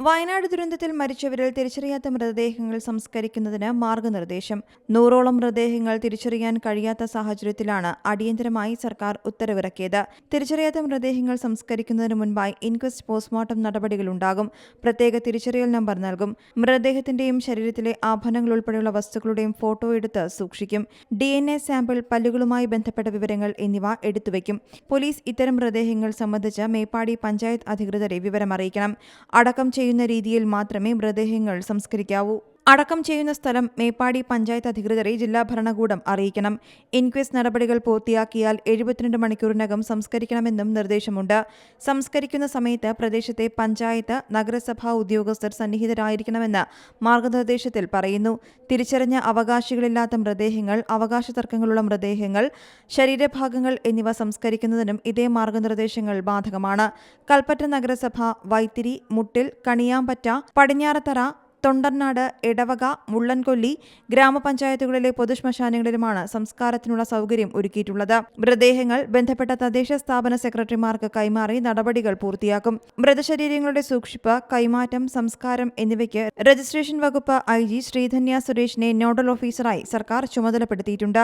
വയനാട് ദുരന്തത്തിൽ മരിച്ചവരിൽ തിരിച്ചറിയാത്ത മൃതദേഹങ്ങൾ സംസ്കരിക്കുന്നതിന് മാർഗനിർദ്ദേശം നൂറോളം മൃതദേഹങ്ങൾ തിരിച്ചറിയാൻ കഴിയാത്ത സാഹചര്യത്തിലാണ് അടിയന്തരമായി സർക്കാർ ഉത്തരവിറക്കിയത്. തിരിച്ചറിയാത്ത മൃതദേഹങ്ങൾ സംസ്കരിക്കുന്നതിന് മുൻപായി ഇൻക്വസ്റ്റ് പോസ്റ്റ്മോർട്ടം നടപടികളുണ്ടാകും പ്രത്യേക തിരിച്ചറിയൽ നമ്പർ നൽകും. മൃതദേഹത്തിന്റെയും ശരീരത്തിലെ ആഭരണങ്ങൾ ഉൾപ്പെടെയുള്ള വസ്തുക്കളുടെയും ഫോട്ടോ എടുത്ത് സൂക്ഷിക്കും. ഡി സാമ്പിൾ പല്ലുകളുമായി ബന്ധപ്പെട്ട വിവരങ്ങൾ എന്നിവ എടുത്തുവയ്ക്കും. പോലീസ് ഇത്തരം മൃതദേഹങ്ങൾ സംബന്ധിച്ച് മേപ്പാടി പഞ്ചായത്ത് അധികൃതരെ വിവരമറിയിക്കണം. അടക്കം ചെയ്യുന്ന രീതിയിൽ മാത്രമേ മൃതദേഹങ്ങൾ സംസ്കരിക്കാവൂ. അടക്കം ചെയ്യുന്ന സ്ഥലം മേപ്പാടി പഞ്ചായത്ത് അധികൃതരെ ജില്ലാ ഭരണകൂടം അറിയിക്കണം. ഇൻക്വസ്റ്റ് നടപടികൾ പൂർത്തിയാക്കിയാൽ എഴുപത്തിരണ്ട് മണിക്കൂറിനകം സംസ്കരിക്കണമെന്നും നിർദ്ദേശമുണ്ട്. സംസ്കരിക്കുന്ന സമയത്ത് പ്രദേശത്തെ പഞ്ചായത്ത് നഗരസഭാ ഉദ്യോഗസ്ഥർ സന്നിഹിതരായിരിക്കണമെന്ന് മാർഗനിർദ്ദേശത്തിൽ പറയുന്നു. തിരിച്ചറിഞ്ഞ അവകാശികളില്ലാത്ത മൃതദേഹങ്ങൾ അവകാശ തർക്കങ്ങളുള്ള മൃതദേഹങ്ങൾ ശരീരഭാഗങ്ങൾ എന്നിവ സംസ്കരിക്കുന്നതിനും ഇതേ മാർഗനിർദ്ദേശങ്ങൾ ബാധകമാണ്. കൽപ്പറ്റ നഗരസഭ വൈത്തിരി മുട്ടിൽ കണിയാമ്പറ്റ പടിഞ്ഞാറത്തറ തൊണ്ടർനാട് എടവക മുള്ളൻകൊല്ലി ഗ്രാമപഞ്ചായത്തുകളിലെ പൊതുശ്മശാനങ്ങളിലുമാണ് സംസ്കാരത്തിനുള്ള സൗകര്യം ഒരുക്കിയിട്ടുള്ളത്. മൃതദേഹങ്ങൾ ബന്ധപ്പെട്ട തദ്ദേശ സ്ഥാപന സെക്രട്ടറിമാർക്ക് കൈമാറി നടപടികൾ പൂർത്തിയാക്കും. മൃതശരീരങ്ങളുടെ സൂക്ഷിപ്പ് കൈമാറ്റം സംസ്കാരം എന്നിവയ്ക്ക് രജിസ്ട്രേഷൻ വകുപ്പ് ഐ ജി ശ്രീധന്യ സുരേഷിനെ നോഡൽ ഓഫീസറായി സർക്കാർ ചുമതലപ്പെടുത്തിയിട്ടുണ്ട്.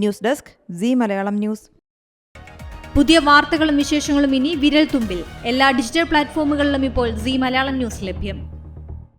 News desk Zee Malayalam news. പുതിയ വാർത്തകളും വിശേഷങ്ങളും ഇനി വിരൽ തുമ്പിൽ എല്ലാ ഡിജിറ്റൽ പ്ലാറ്റ്ഫോമുകളിലും ഇപ്പോൾ സി മലയാളം ന്യൂസ് ലഭ്യം.